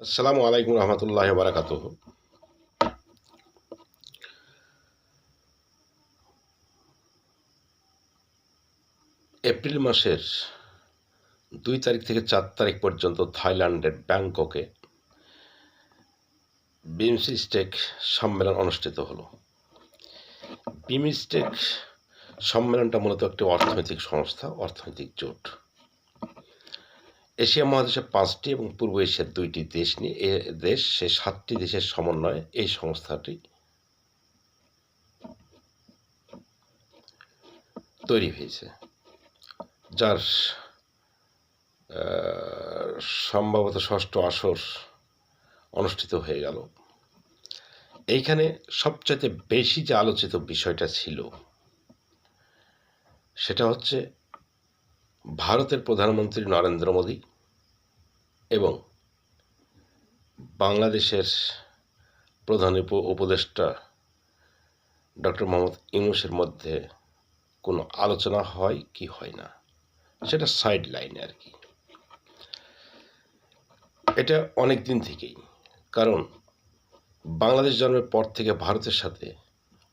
আসসালামু আলাইকুম রহমতুল্লাহ বারাকাত এপ্রিল মাসের দুই তারিখ থেকে চার তারিখ পর্যন্ত থাইল্যান্ডের ব্যাংককে বিমস্টেক সম্মেলন অনুষ্ঠিত হলো। বিমস্টেক সম্মেলনটা মূলত একটি অর্থনৈতিক সংস্থা, অর্থনৈতিক জোট। এশিয়া মহাদেশের পাঁচটি এবং পূর্ব এশিয়ার দুইটি দেশ নিয়ে, এ দেশ, সে সাতটি দেশের সমন্বয়ে এই সংস্থাটি তৈরি হয়েছে, যার সম্ভবত ষষ্ঠ আসর অনুষ্ঠিত হয়ে গেল। এইখানে সবচাইতে বেশি যে আলোচিত বিষয়টা ছিল, সেটা হচ্ছে ভারতের প্রধানমন্ত্রী নরেন্দ্র মোদী এবং বাংলাদেশের প্রধান উপ- উপদেষ্টা ডক্টর মোহাম্মদ ইউনুসের মধ্যে কোনো আলোচনা হয় কি হয় না? সেটা সাইড লাইনে আর কি। এটা অনেক দিন থেকেই, কারণ বাংলাদেশ জন্মের পর থেকে ভারতের সাথে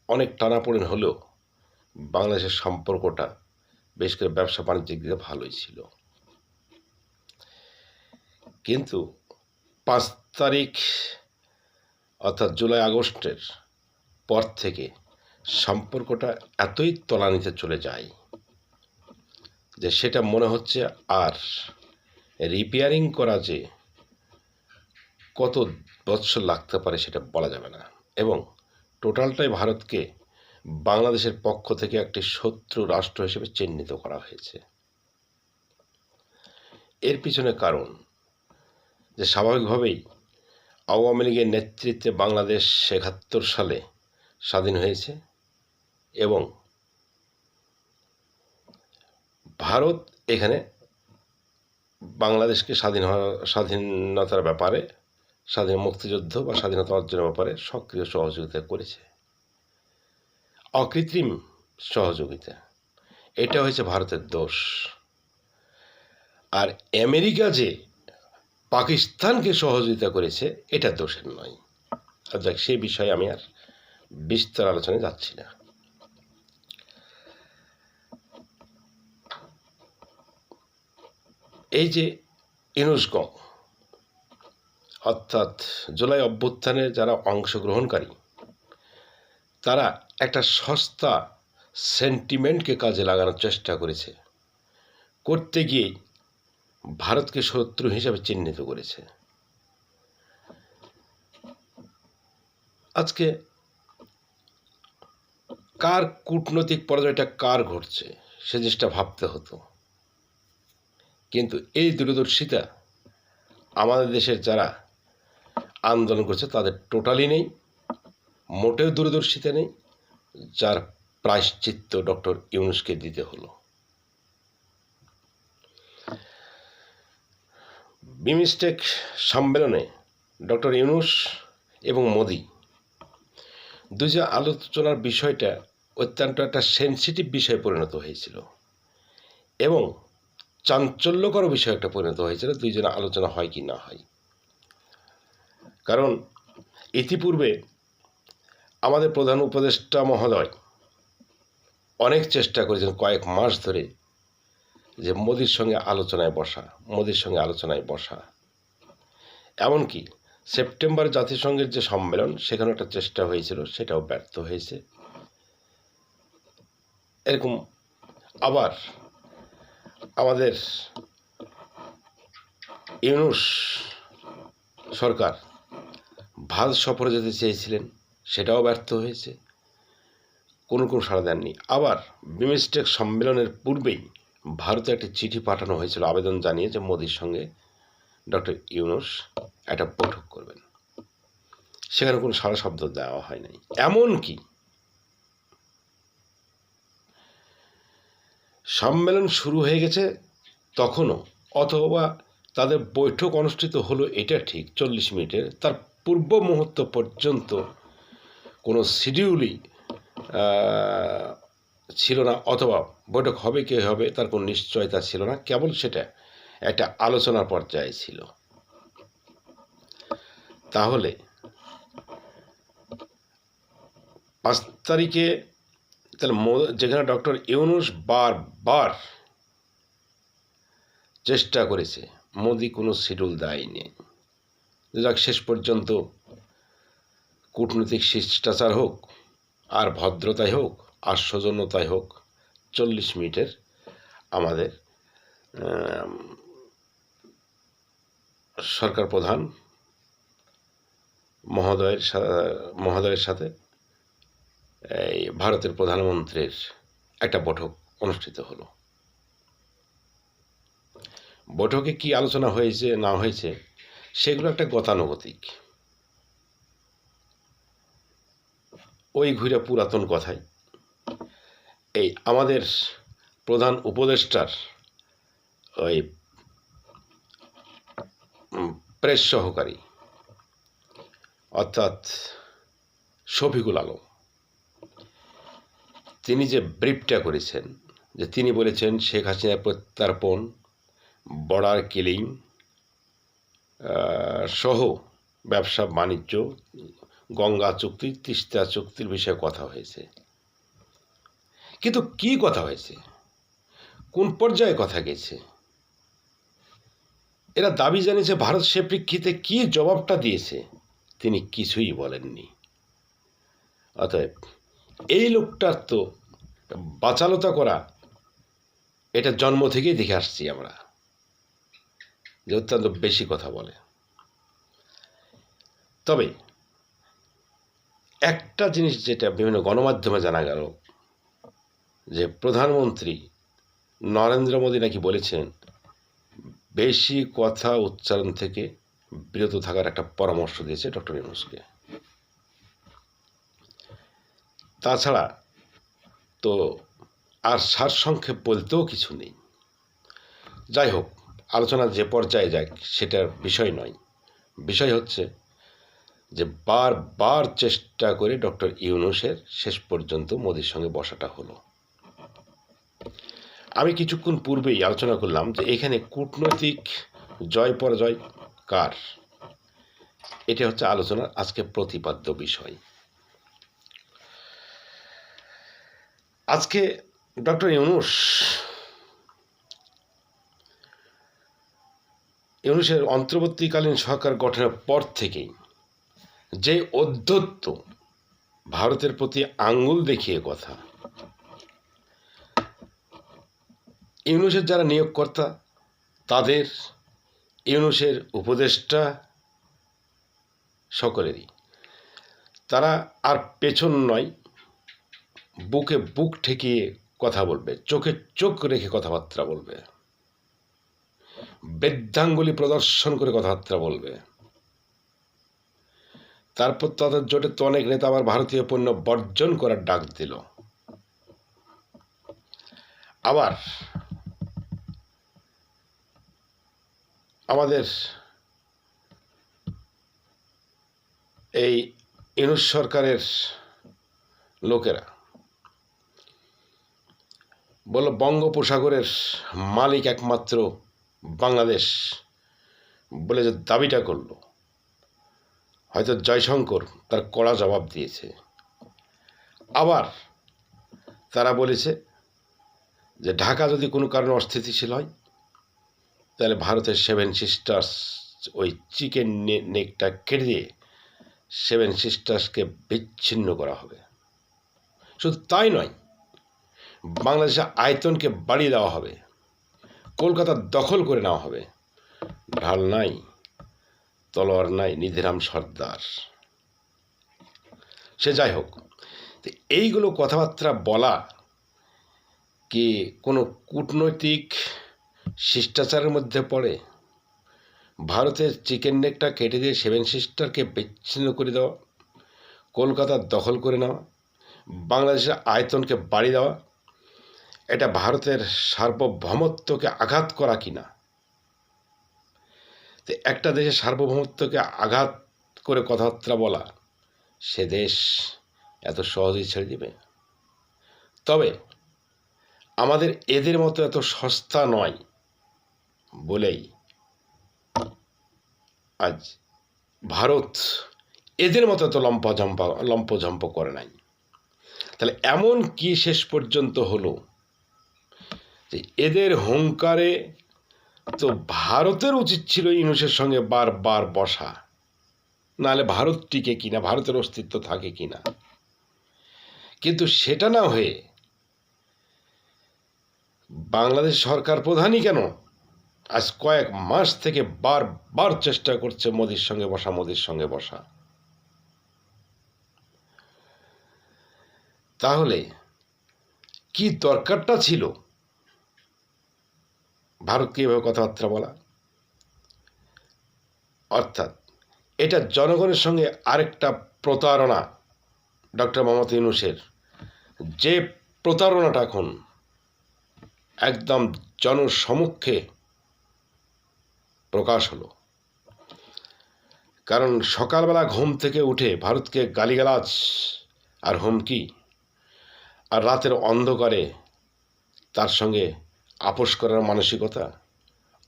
অনেক টানাপোড়েন হলেও বাংলাদেশের সম্পর্কটা বেশ করে ব্যবসা বাণিজ্যিক দিকে ভালোই ছিল। কিন্তু পাঁচ তারিখ অর্থাৎ জুলাই, আগস্টের পর থেকে সম্পর্কটা এতই তলানিতে চলে যায় যে সেটা মনে হচ্ছে আর রিপেয়ারিং করা যে কত বৎসর লাগতে পারে সেটা বলা যাবে না। এবং টোটালটাই ভারতকে বাংলাদেশের পক্ষ থেকে একটি শত্রু রাষ্ট্র হিসেবে চিহ্নিত করা হয়েছে। এর পিছনে কারণ যে স্বাভাবিকভাবেই আওয়ামী লীগের নেতৃত্বে বাংলাদেশ একাত্তর সালে স্বাধীন হয়েছে এবং ভারত এখানে বাংলাদেশকে স্বাধীন স্বাধীনতার ব্যাপারে, স্বাধীন মুক্তিযুদ্ধ বা স্বাধীনতা অর্জনের ব্যাপারে সক্রিয় সহযোগিতা করেছে। অকৃত্রিম সহযোগিতা। এটা হয়েছে ভারতের দোষ। আর আমেরিকা যে পাকিস্তানকে সহযোগিতা করেছে, এটা দোষের নয়। আর যাক সেই বিষয়ে আমি আর বিস্তর আলোচনায় যাচ্ছি না। এই যে ইনুসগম অর্থাৎ জুলাই অভ্যুত্থানের যারা অংশগ্রহণকারী তারা একটা সস্তা সেন্টিমেন্টকে কাজে লাগানোর চেষ্টা করেছে। করতে গিয়ে ভারতকে শত্রু হিসাবে চিহ্নিত করেছে। আজকে কার কূটনৈতিক পরাজয়টা কার ঘটছে সে জিনিসটা ভাবতে হতো। কিন্তু এই দূরদর্শিতা আমাদের দেশের যারা আন্দোলন করছে তাদের টোটালি নেই। মোটেও দূরদর্শিতা নেই, যার প্রায়শ্চিত্ত ডক্টর ইউনুসকে দিতে হলো। বিমিস্টেক সম্মেলনে ডক্টর ইউনুস এবং মোদি দুজন আলোচনার বিষয়টা অত্যন্ত একটা সেন্সিটিভ বিষয়ে পরিণত হয়েছিল এবং চাঞ্চল্যকর বিষয় একটা পরিণত হয়েছিল দুইজনে আলোচনা হয় কি না হয়। কারণ ইতিপূর্বে আমাদের প্রধান উপদেষ্টা মহোদয় অনেক চেষ্টা করেছেন কয়েক মাস ধরে যে মোদির সঙ্গে আলোচনায় বসা, মোদির সঙ্গে আলোচনায় বসা। এমনকি সেপ্টেম্বর জাতিসংঘের যে সম্মেলন সেখানে একটা চেষ্টা হয়েছিল, সেটাও ব্যর্থ হয়েছে। এরকম আবার আমাদের ইউনুস সরকার ভারত সফরে যেতে চেয়েছিলেন। সেটাও ব্যর্থ হয়েছে। কোনো কোনো সাড়া দেননি। আবার বিমস্টেক সম্মেলনের পূর্বেই ভারতে একটি চিঠি পাঠানো হয়েছিল। আবেদন জানিয়ে যে মোদির সঙ্গে ডক্টর ইউনুস। একটা বৈঠক করবেন। সেখানে কোনো সারা শব্দ দেওয়া হয় নাই। এমনকি সম্মেলন শুরু হয়ে গেছে তখনও, অথবা তাদের বৈঠক অনুষ্ঠিত হলো এটা ঠিক, চল্লিশ মিনিটের। তার পূর্ব মুহূর্ত পর্যন্ত কোনো শিডিউলই ছিল না অথবা বৈঠক হবে কে হবে তার কোনো নিশ্চয়তা ছিল না, কেবল সেটা একটা আলোচনার পর্যায়ে ছিল। তাহলে পাঁচ তারিখে তাহলে যেখানে ডক্টর ইউনুস বারবার চেষ্টা করেছে, মোদি কোনো শিডিউল দেয়নি। যাক, শেষ পর্যন্ত কূটনৈতিক শিষ্টাচার হোক, আর ভদ্রতাই হোক, আর সৌজন্যতাই হোক, চল্লিশ মিনিটের আমাদের সরকার প্রধান মহোদয়ের মহোদয়ের সাথে এই ভারতের প্রধানমন্ত্রীর একটা বৈঠক অনুষ্ঠিত হলো। বৈঠকে কি আলোচনা হয়েছে না হয়েছে, সেগুলো একটা গতানুগতিক। ওই ঘুরে পুরাতন কথাই। এই আমাদের প্রধান উপদেষ্টার ওই প্রেস সহকারী, অর্থাৎ শফিকুল আলম, তিনি যে ব্রিফটা করেছেন, যে তিনি বলেছেন শেখ হাসিনা প্রত্যার্পণ, বর্ডার কিলিং সহ ব্যবসা বাণিজ্য গঙ্গা চুক্তি, তিস্তা চুক্তির বিষয়ে কথা হয়েছে। কিন্তু কি কথা হয়েছে? কোন পর্যায়ে কথা গেছে? এরা দাবি জানিয়েছে, ভারত সে প্রেক্ষিতে কি জবাবটা দিয়েছে? তিনি কিছুই বলেননি। অতএব এই লোকটার তো বাচালতা করা, এটা জন্ম থেকেই দেখে আসছি আমরা, যে অত্যন্ত বেশি কথা বলে। তবে একটা জিনিস যেটা বিভিন্ন গণমাধ্যমে জানা গেল, যে প্রধানমন্ত্রী নরেন্দ্র মোদী নাকি বলেছেন, বেশি কথা উচ্চারণ থেকে বিরত থাকার একটা পরামর্শ দিয়েছে ডক্টর ইউনুসকে। তাছাড়া তো আর সারসংক্ষেপ বলতেও কিছু নেই। যাই হোক, আলোচনা যে পর্যায়ে যাক, সেটার বিষয় নয়। বিষয় হচ্ছে যে বারবার চেষ্টা করে ডক্টর ইউনুসের শেষ পর্যন্ত মোদির সঙ্গে বসাটা হলো। আমি কিছুক্ষণ পূর্বেই আলোচনা করলাম যে এখানে কূটনৈতিক জয় পরাজয় কার? এটা হচ্ছে আলোচনার আজকে প্রতিপাদ্য বিষয়। আজকে ডক্টর ইউনুস, ইউনুসের অন্তর্বর্তীকালীন সরকার গঠনের পর থেকেই যে অধ্যত্ত ভারতের প্রতি আঙ্গুল দেখিয়ে কথা। ইউনুসের যারা নিয়োগকর্তা, তাদের ইউনুসের উপদেষ্টা সকলেরই। তারা আর পেছন নয়, বুকে বুক ঠেকিয়ে কথা বলবে, চোখে চোখ রেখে কথাবার্তা বলবে। বৃদ্ধাঙ্গুলি প্রদর্শন করে কথাবার্তা বলবে। তারপর তাদের জোটে তো অনেক নেতা আবার ভারতীয় পণ্য বর্জন করার ডাক দিল। আবার আমাদের এই ইউনুস সরকারের লোকেরা বলল, বঙ্গোপসাগরের মালিক একমাত্র বাংলাদেশ বলে যে দাবিটা করল। হয়তো জয়শঙ্কর তার কড়া জবাব দিয়েছে। আবার তারা বলেছে যে, ঢাকা যদি কোনো কারণে অস্থিতিশীল হয়, তাহলে ভারতের সেভেন সিস্টার্স ওই চিকেন নেকটা কেটে দিয়ে সেভেন সিস্টার্সকে বিচ্ছিন্ন করা হবে। শুধু তাই নয়, বাংলাদেশের আয়তনকে বাড়িয়ে দেওয়া হবে, কলকাতা দখল করে নেওয়া হবে। ঢাল নাই তলোয়ার নাই, নিধিরাম সর্দার। সে যাই হোক এইগুলো কথাবার্তা বলা কি কোনো কূটনৈতিক শিষ্টাচারের মধ্যে পড়ে? ভারতের চিকেন নেকটা কেটে দিয়ে সেভেন সিস্টারকে বিচ্ছিন্ন করে দেওয়া, কলকাতা দখল করে নেওয়া, বাংলাদেশের আয়তনকে বাড়ি দেওয়া, এটা ভারতের সার্বভৌমত্বকে আঘাত করা কিনা? তো একটা দেশের সার্বভৌমত্বকে আঘাত করে কথাবার্তা বলা, সে দেশ এত সহজেই ছেড়ে দিবে? তবে আমাদের এদের মতো এত সস্তা নয় বলেই আজ ভারত এদের মতো তো লম্পঝম্প লম্পঝম্প করে নাই। তাহলে এমন কি শেষ পর্যন্ত হলো যে এদের হুঙ্কারে তো ভারতের উচিত ছিল ইউনুসের সঙ্গে বারবার বসা। নাহলে ভারত টিকে কিনা, ভারতের অস্তিত্ব থাকে কিনা। কিন্তু সেটা না হয়ে বাংলাদেশ সরকার প্রধানই কেন? আজ কয়েক মাস থেকে বারবার চেষ্টা করছে মোদির সঙ্গে বসা, মোদির সঙ্গে বসা। তাহলে কি দরকারটা ছিল? ভারতকে এভাবে কথাবার্তা বলা? অর্থাৎ এটা জনগণের সঙ্গে আরেকটা প্রতারণা, ডক্টর মোহাম্মদ ইউনুসের। যে প্রতারণাটা এখন একদম জনসমক্ষে প্রকাশ হলো, কারণ সকালবেলা ঘুম থেকে উঠে ভারতকে গালিগালাজ, আর হুমকি, আর রাতের অন্ধকারে তার সঙ্গে আপোষ করার মানসিকতা,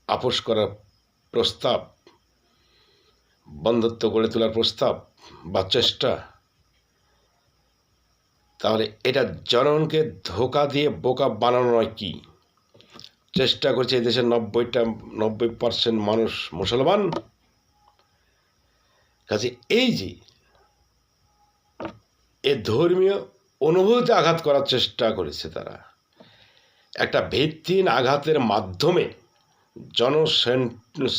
আপোষ করার প্রস্তাব, বন্ধুত্ব গড়ে তোলার প্রস্তাব বা চেষ্টা, তাহলে এটা জনগণকে ধোকা দিয়ে বোকা বানানো নয় কি? চেষ্টা করছে এদেশের নব্বইটা, নব্বই পার্সেন্ট মানুষ মুসলমান। কাজে এই যে এ ধর্মীয় অনুভূতি আঘাত করার চেষ্টা করেছে তারা একটা ভিত্তিহীন আঘাতের মাধ্যমে জন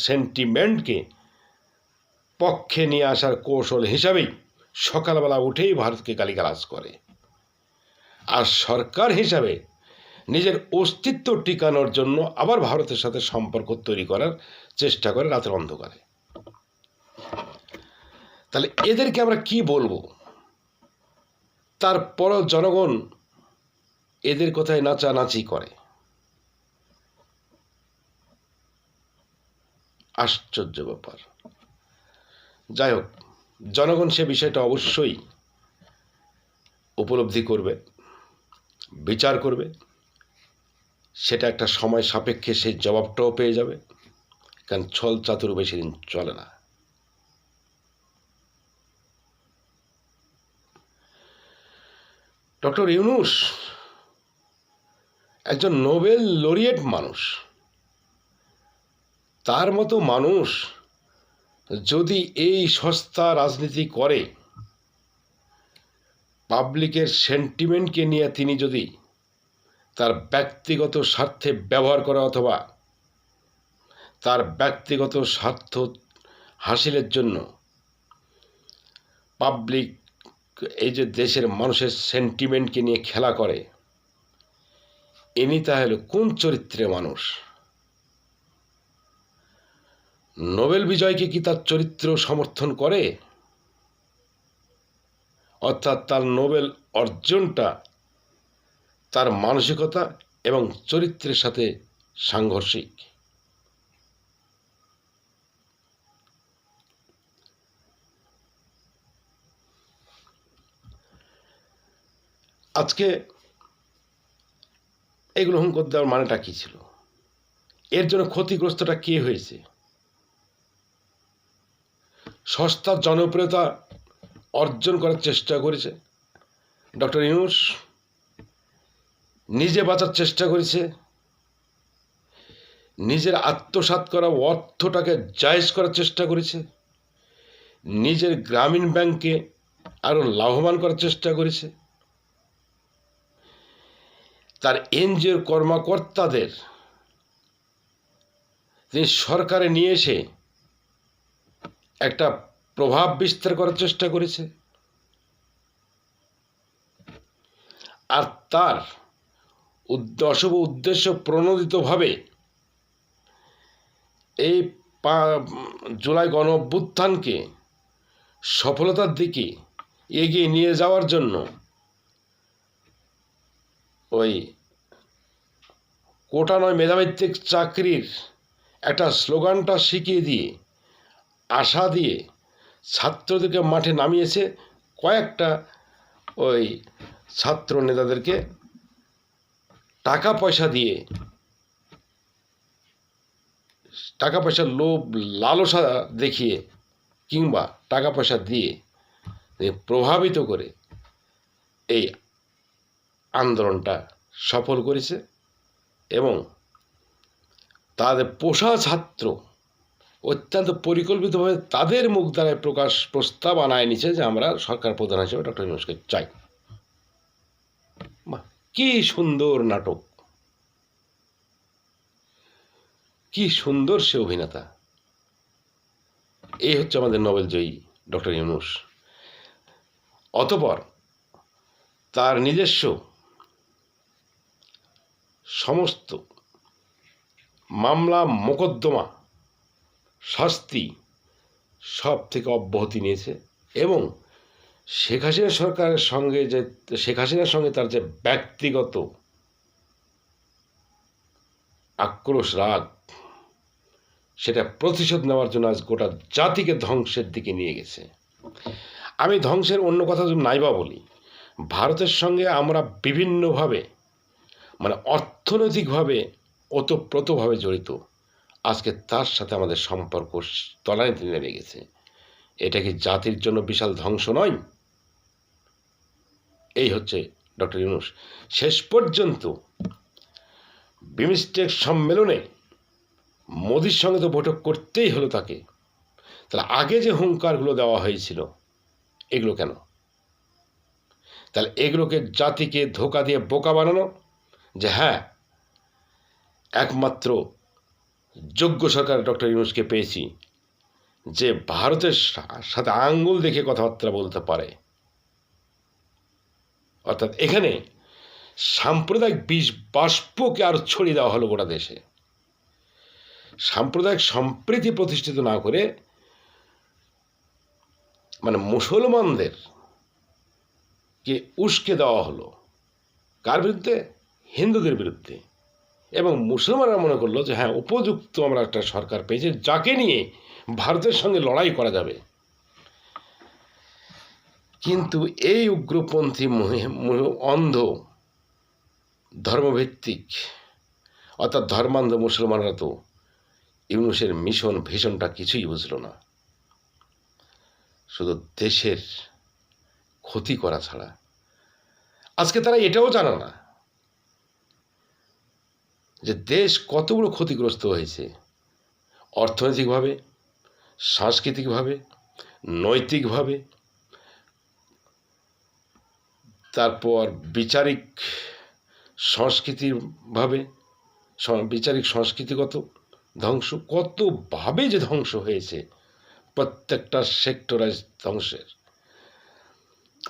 সেন্টিমেন্টকে পক্ষে নিয়ে আসার কৌশল হিসাবেই সকালবেলা উঠেই ভারতকে গালিগালাজ করে। আর সরকার হিসাবে নিজের অস্তিত্ব টিকানোর জন্য আবার ভারতের সাথে সম্পর্ক তৈরি করার চেষ্টা করে, রাতের অন্ধকারে। তাহলে এদেরকে আমরা কি বলব? তারপরও জনগণ এদের কথায় নাচানাচি করে। আশ্চর্য ব্যাপার। যাই হোক, জনগণ সে বিষয়টা অবশ্যই উপলব্ধি করবে, বিচার করবে। সেটা একটা সময় সাপেক্ষে সেই জবাবটাও পেয়ে যাবে, কারণ ছল চাতুর বেশি দিন চলে না। ডক্টর ইউনুস একজন নোবেল লরিয়েট মানুষ। তার মতো মানুষ যদি এই সস্তা রাজনীতি করে, পাবলিকের সেন্টিমেন্টকে নিয়ে তিনি যদি তার ব্যক্তিগত স্বার্থে ব্যবহার করা অথবা তার ব্যক্তিগত স্বার্থ হাসিলের জন্য পাবলিক এই যে দেশের মানুষের সেন্টিমেন্টকে নিয়ে খেলা করে ইনি তাহলে কোন চরিত্রে মানুষ? নোবেল বিজয়কে কি তার চরিত্র সমর্থন করে? অর্থাৎ তার নোবেল অর্জনটা তার মানসিকতা এবং চরিত্রের সাথে সাংঘর্ষিক। আজকে এগুলো করতে দেওয়ার মানেটা কী ছিল? এর জন্য ক্ষতিগ্রস্তটা কে হয়েছে? সস্তার জনপ্রিয়তা অর্জন করার চেষ্টা করেছে ডক্টর ইউনুস, নিজে বাঁচার চেষ্টা করেছে, নিজের আত্মসাত করা অর্থটাকে জায়জ করার চেষ্টা করেছে, নিজের গ্রামীণ ব্যাংকে আরও লাভবান করার চেষ্টা করেছে। তার এনজিওর কর্মকর্তাদের তিনি সরকারে নিয়ে এসে একটা প্রভাব বিস্তার করার চেষ্টা করেছে। আর তার অশুভ উদ্দেশ্য প্রণোদিতভাবে এই জুলাই গণ অভ্যুত্থানকে সফলতার দিকে এগিয়ে নিয়ে যাওয়ার জন্য ওই কোটা নয়, মেধাভিত্তিক চাকরির একটা স্লোগানটা শিখিয়ে দিয়ে, আশা দিয়ে ছাত্রদেরকে মাঠে নামিয়েছে কয়েকটা ওই ছাত্র নেতাদেরকে টাকা পয়সা দিয়ে। টাকা পয়সার লোভ, লালসা দেখিয়ে কিংবা টাকা পয়সা দিয়ে, প্রভাবিত করে এই আন্দোলনটা সফল করেছে এবং তাদের পোষা ছাত্র অত্যন্ত পরিকল্পিতভাবে তাদের মুখ দ্বারায় প্রকাশ, প্রস্তাব আনায় নিছে যে আমরা সরকার প্রধান হিসেবে ডক্টর ইউনুসকে চাই। কি সুন্দর নাটক। কি সুন্দর সে অভিনেতা। এই হচ্ছে আমাদের নোবেল জয়ী ডক্টর ইউনুস। অতপর তার নিজস্ব সমস্ত মামলা, মোকদ্দমা, শাস্তি সব থেকে অব্যাহতি নিয়েছে এবং শেখ হাসিনা সরকারের সঙ্গে যে, শেখ হাসিনার সঙ্গে তার যে ব্যক্তিগত আক্রোশ রাগ, সেটা প্রতিশোধ নেওয়ার জন্য আজ গোটা জাতিকে ধ্বংসের দিকে নিয়ে গেছে। আমি ধ্বংসের অন্য কথা যদি নাইবা বলি, ভারতের সঙ্গে আমরা বিভিন্নভাবে মানে অর্থনৈতিকভাবে ওতপ্রোতভাবে জড়িত। আজকে তার সাথে আমাদের সম্পর্ক তলানিতে নেমে গেছে। এটা কি জাতির জন্য বিশাল ধ্বংস নয়? এই হচ্ছে ডক্টর ইউনুস। শেষ পর্যন্ত বিমস্টেক সম্মেলনে মোদির সঙ্গে তো বৈঠক করতেই হলো তাকে। তাহলে আগে যে হুঙ্কারগুলো দেওয়া হয়েছিল, এগুলো কেন? তাহলে এগুলোকে জাতিকে ধোকা দিয়ে বোকা বানানো যে হ্যাঁ একমাত্র যোগ্য সরকার ডক্টর ইউনুসকে পেয়েছি যে ভারতের সাথে আঙ্গুল দেখে কথাবার্তা বলতে পারে। অর্থাৎ এখানে সাম্প্রদায়িক বিষ বাষ্পকে আরও ছড়িয়ে দেওয়া হলো গোটা দেশে। সাম্প্রদায়িক সম্প্রীতি প্রতিষ্ঠিত না করে মানে মুসলমানদের কে উস্কে দেওয়া হলো। কার বিরুদ্ধে? হিন্দুদের বিরুদ্ধে। এবং মুসলমানরা মনে করল যে হ্যাঁ উপযুক্ত আমরা একটা সরকার পেয়েছি, যাকে নিয়ে ভারতের সঙ্গে লড়াই করা যাবে। কিন্তু এই উগ্রপন্থী অন্ধ ধর্মভিত্তিক, অর্থাৎ ধর্মান্ধ মুসলমানরা তো ইউনুসের মিশন, ভীষণটা কিছুই বুঝল না। শুধু দেশের ক্ষতি করা ছাড়া। আজকে তারা এটাও জানে না যে দেশ কতগুলো ক্ষতিগ্রস্ত হয়েছে? অর্থনৈতিকভাবে, সাংস্কৃতিকভাবে, নৈতিকভাবে, তারপর বিচারিক সংস্কৃতিভাবে বিচারিক সংস্কৃতিগত ধ্বংস, কতভাবে যে ধ্বংস হয়েছে, প্রত্যেকটা সেক্টরাইজ ধ্বংসের।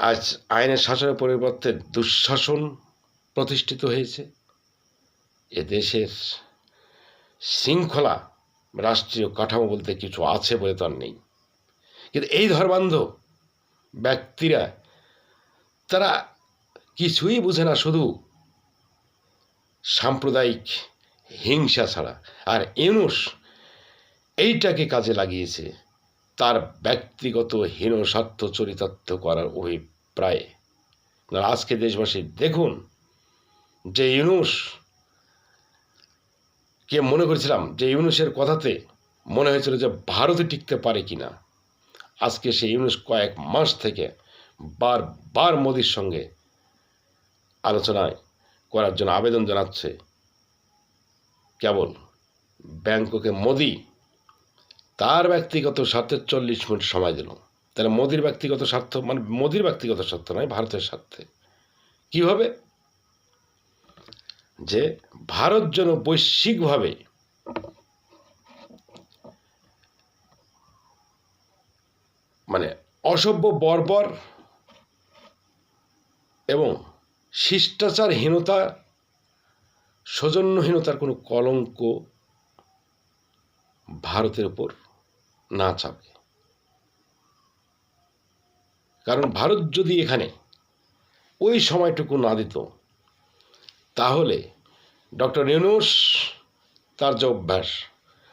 আজ আইনের শাসনের পরিবর্তে দুঃশাসন প্রতিষ্ঠিত হয়েছে। এ দেশের শৃঙ্খলা, রাষ্ট্রীয় কাঠামো বলতে কিছু আছে বলে তো আর নেই। কিন্তু এই ধর্মান্ধ ব্যক্তিরা, তারা কিছুই বুঝে না শুধু সাম্প্রদায়িক হিংসা ছাড়া। আর ইউনুস এইটাকে কাজে লাগিয়েছে তার ব্যক্তিগত হীন স্বার্থ চরিতার্থ করার অভিপ্রায়। আজকে দেশবাসী দেখুন যে ইউনুস কে মনে করেছিলাম যে ইউনুসের কথাতে মনে হয়েছিল যে ভারতে টিকতে পারে কি না আজকে সেই ইউনুস কয়েক মাস থেকে বার বার মোদির সঙ্গে আলোচনায় করার জন্য আবেদন জানাচ্ছে। কেবল ব্যাংককে মোদি তার ব্যক্তিগত স্বার্থে চল্লিশ মিনিট সময় দিল। তাহলে মোদির ব্যক্তিগত স্বার্থ মানে মোদির ব্যক্তিগত স্বার্থ নয়, ভারতের স্বার্থে। কীভাবে? যে ভারত যেন বৈশ্বিকভাবে মানে অসভ্য, বর্বর এবং শিষ্টাচারহীনতা, সৌজন্যহীনতার কোনো কলঙ্ক ভারতের উপর না চাপে কারণ ভারত যদি এখানে ওই সময়টুকু না দিত তাহলে ডক্টর ইউনুস তার যে অভ্যাস,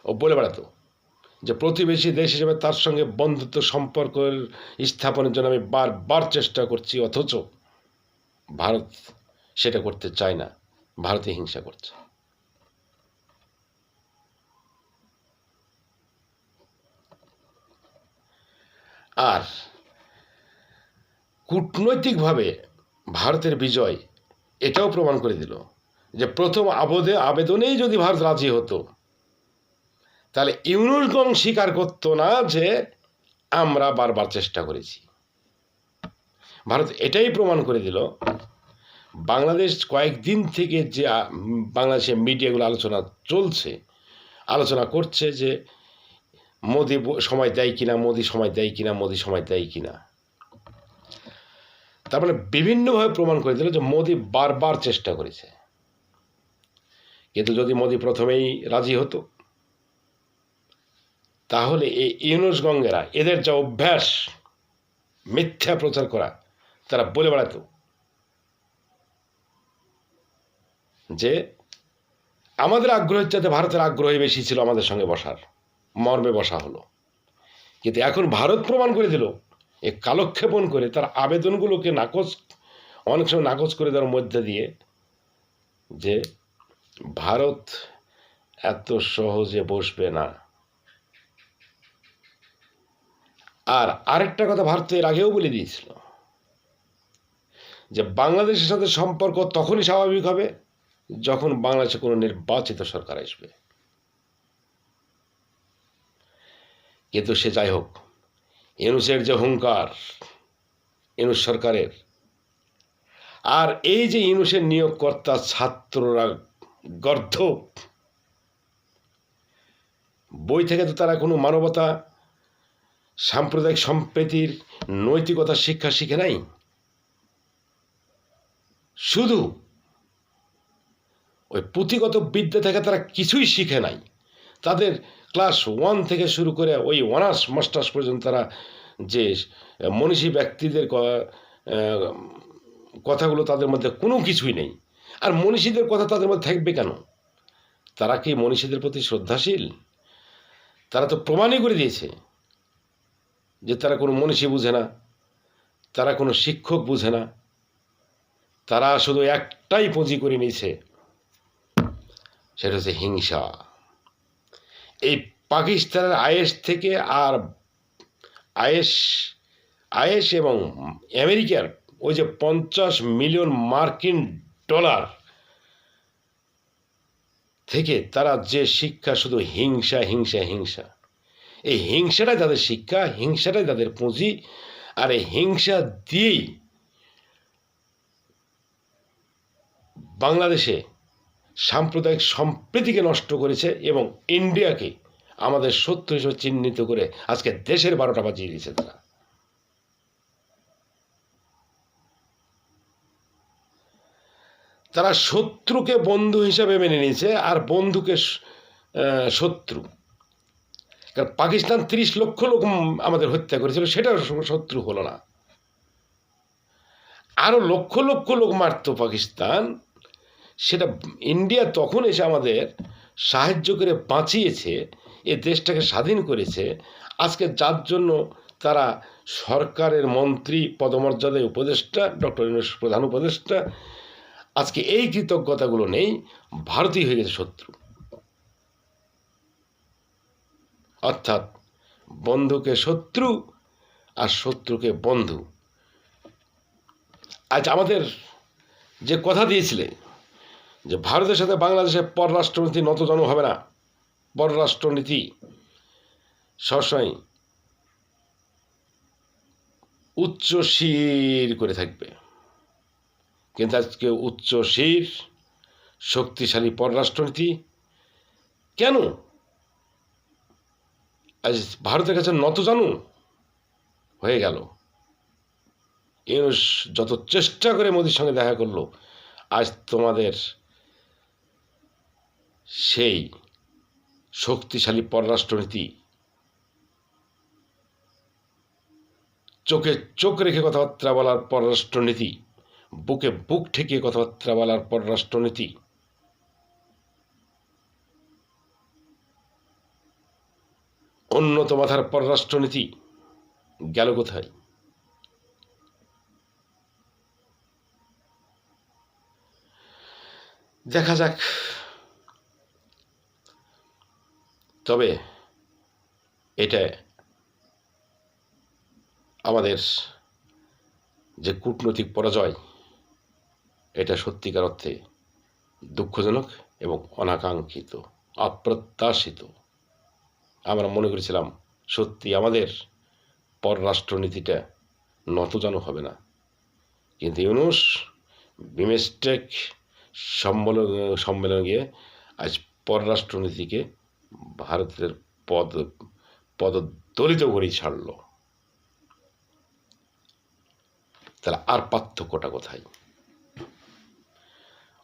ও বলে বেড়াতো যে প্রতিবেশী দেশ হিসেবে তার সঙ্গে বন্ধুত্ব সম্পর্কের স্থাপনের জন্য আমি বারবার চেষ্টা করছি, অথচ ভারত সেটা করতে চায় না ভারতে হিংসা করছে। আর কূটনৈতিকভাবে ভারতের বিজয় এটাও প্রমাণ করে দিল যে প্রথম আবদে আবেদনেই যদি ভারত রাজি হতো, তাহলে ইউনুসগং স্বীকার করতো না যে আমরা বারবার চেষ্টা করেছি। ভারত এটাই প্রমাণ করে দিল, বাংলাদেশ কয়েকদিন থেকে যে বাংলাদেশের মিডিয়াগুলো আলোচনা চলছে, আলোচনা করছে যে মোদি সময় দেয় কিনা, মোদি সময় দেয় কিনা, মোদি সময় দেয় কিনা। তার মানে বিভিন্নভাবে প্রমাণ করে দিল যে মোদি বারবার চেষ্টা করেছে। কিন্তু যদি মোদি প্রথমেই রাজি হতো, তাহলে এই ইউনুস গঙ্গেরা এদের যা অভ্যাস, মিথ্যা প্রচার করা, তারা বলে বেড়াতো যে আমাদের আগ্রহের চাইতে ভারতের আগ্রহই বেশি ছিল আমাদের সঙ্গে বসার, মর্মে বসা হলো। কিন্তু এখন ভারত প্রমাণ করে দিল এ কালক্ষেপণ করে তার আবেদনগুলোকে নাকচ, অনেক সময় নাকচ করে দেওয়ার মধ্যে দিয়ে যে ভারত এত সহজে বসবে না। আর আরেকটা কথা ভারত এর আগেও বলে দিয়েছিল যে বাংলাদেশের সাথে সম্পর্ক তখনই স্বাভাবিক হবে যখন বাংলাদেশে কোনো নির্বাচিত সরকার আসবে। কিন্তু সে যাই হোক ইউনুসের যে হুঙ্কার ইউনুস সরকারের। আর এই যে ইউনুসের নিয়োগকর্তা ছাত্ররা গর্ধপ বই থেকে তো তারা কোনো মানবতা, সাম্প্রদায়িক সম্প্রীতির নৈতিকতা, শিক্ষা শিখে নাই। শুধু ওই পুঁথিগত বিদ্যা থেকে তারা কিছুই শিখে নাই। তাদের ক্লাস ওয়ান থেকে শুরু করে ওই অনার্স, মাস্টার্স পর্যন্ত তারা যে মনীষী ব্যক্তিদের কথাগুলো তাদের মধ্যে কোনো কিছুই নেই। আর মনীষীদের কথা তাদের মধ্যে থাকবে কেন? তারা কি মনীষীদের প্রতি শ্রদ্ধাশীল? তারা তো প্রমাণই করে দিয়েছে যে তারা কোনো মনীষী বুঝে না, তারা কোনো শিক্ষক বুঝে না, তারা শুধু একটাই পুঁজি করে নিয়েছে, সেটা হচ্ছে হিংসা। এই পাকিস্তানের আয়েস থেকে আর আয়েস আয়েস এবং আমেরিকার ওই যে পঞ্চাশ মিলিয়ন মার্কিন ডলার থেকে তারা যে শিক্ষা, শুধু হিংসা হিংসা হিংসা। এই হিংসাটাই তাদের শিক্ষা, হিংসাটাই তাদের পুঁজি, আর এই হিংসা দিয়েই বাংলাদেশে সাম্প্রদায়িক সম্প্রীতিকে নষ্ট করেছে এবং ইন্ডিয়াকে আমাদের শত্রু হিসেবে চিহ্নিত করে আজকে দেশের বারোটা বাজিয়ে দিয়েছে তারা। তারা শত্রুকে বন্ধু হিসাবে মেনে নিয়েছে আর বন্ধুকে শত্রু। কারণ পাকিস্তান তিরিশ লক্ষ লোক আমাদের হত্যা করেছিল সেটাও শ- শত্রু হলো না। আরও লক্ষ লক্ষ লোক মারত পাকিস্তান সেটা ইন্ডিয়া তখন এসে আমাদের সাহায্য করে বাঁচিয়েছে, এ দেশটাকে স্বাধীন করেছে। আজকে যার জন্য তারা সরকারের মন্ত্রী, পদমর্যাদায় উপদেষ্টা, ডক্টর প্রধান উপদেষ্টা, আজকে এই কৃতজ্ঞতাগুলো নেই, ভারতই হয়ে গেছে শত্রু। অর্থাৎ বন্ধুকে শত্রু আর শত্রুকে বন্ধু। আজ আমাদের যে কথা দিয়েছিলে যে ভারতের সাথে বাংলাদেশের পররাষ্ট্রনীতি নতজন হবে না। পররাষ্ট্রনীতি, সবসময় উচ্চ শির করে থাকবে। কিন্তু আজকে উচ্চ শির শক্তিশালী পররাষ্ট্রনীতি, কেন? আজ ভারতের কাছে নত জানু হয়ে গেল। ইউনুস যত চেষ্টা করে মোদির সঙ্গে দেখা করল, আজ তোমাদের সেই শক্তিশালী পররাষ্ট্রনীতি চোখে চোখ রেখে কথাবার্তা বলার পররাষ্ট্রনীতি, বুকে বুক ঠেকিয়ে কথাবার্তা বলার পররাষ্ট্রনীতি উন্নত মাথার পররাষ্ট্রনীতি গেল কোথায়? দেখা যাক তবে এটা আমাদের যে কূটনৈতিক পরাজয়, এটা সত্যিকার অর্থে দুঃখজনক এবং অনাকাঙ্ক্ষিত, অপ্রত্যাশিত। আমরা মনে করেছিলাম, সত্যি আমাদের পররাষ্ট্রনীতিটা নতজানু হবে না। কিন্তু ইউনুস বিমেস্টেক সম্মেলন, সম্মেলনে গিয়ে আজ পররাষ্ট্রনীতিকে ভারতের পদ, পদদলিত করেই ছাড়ল। তাহলে আর পার্থক্যটা কোথায়?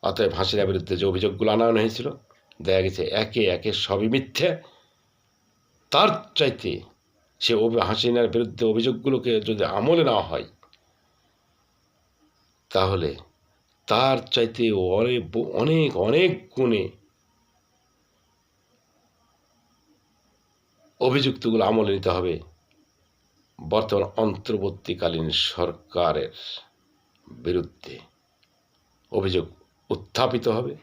অতএব হাসিনার বিরুদ্ধে যে অভিযোগগুলো আনানো হয়েছিল, দেখা গেছে একে একে সবই মিথ্যে। তার চাইতে সে হাসিনার বিরুদ্ধে অভিযোগগুলোকে যদি আমলে নেওয়া হয়, তাহলে তার চাইতে অনেক অনেক অনেক গুণে অভিযুক্তগুলো আমলে নিতে হবে। বর্তমান অন্তর্বর্তীকালীন সরকারের বিরুদ্ধে অভিযোগ উত্থাপিত হবে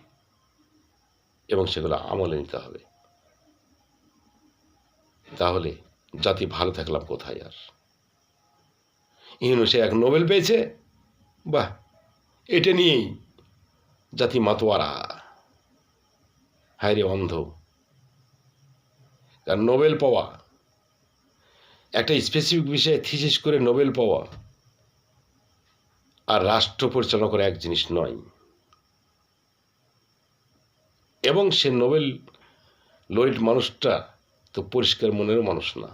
এবং সেগুলো আমলে নিতে হবে। তাহলে জাতি ভালো থাকলাম কোথায় আর? ইউনুসে এক নোবেল পেয়েছে। বাহ, এটা নিয়েই জাতি মাতোয়ারা। হায়রে অন্ধ। কারণ নোবেল পাওয়া। একটা স্পেসিফিক বিষয়ে থিসিস করে নোবেল পাওয়া। আর রাষ্ট্র পরিচালনা করা এক জিনিস নয়। এবং সে নোবেল লরিড মানুষটা তো পরিষ্কার মনেরও মানুষ না।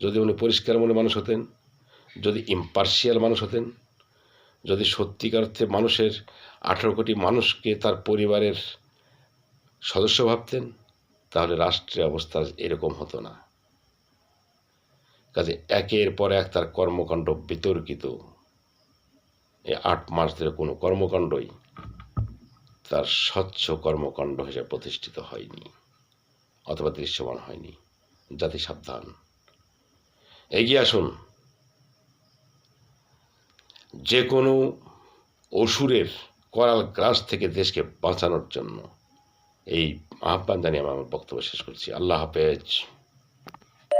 যদি উনি পরিষ্কার মনের মানুষ হতেন, যদি ইম্পার্শিয়াল মানুষ হতেন, যদি সত্যিকার অর্থে মানুষের আঠেরো কোটি মানুষকে তার পরিবারের সদস্য ভাবতেন তাহলে রাষ্ট্রের অবস্থা এরকম হতো না। কাজে একের পর এক তার কর্মকাণ্ড বিতর্কিত। এই আট মাস ধরে কোনো কর্মকাণ্ডই তার স্বচ্ছ কর্মকাণ্ড হিসেবে প্রতিষ্ঠিত হয়নি অথবা দৃশ্যমান হয়নি। জাতি সাবধান। এগিয়ে আসুন। যে কোনো অসুরের করাল গ্রাস থেকে দেশকে বাঁচানোর জন্য এই আহ্বান জানিয়ে আমার বক্তব্য শেষ করছি। আল্লাহ হাফেজ।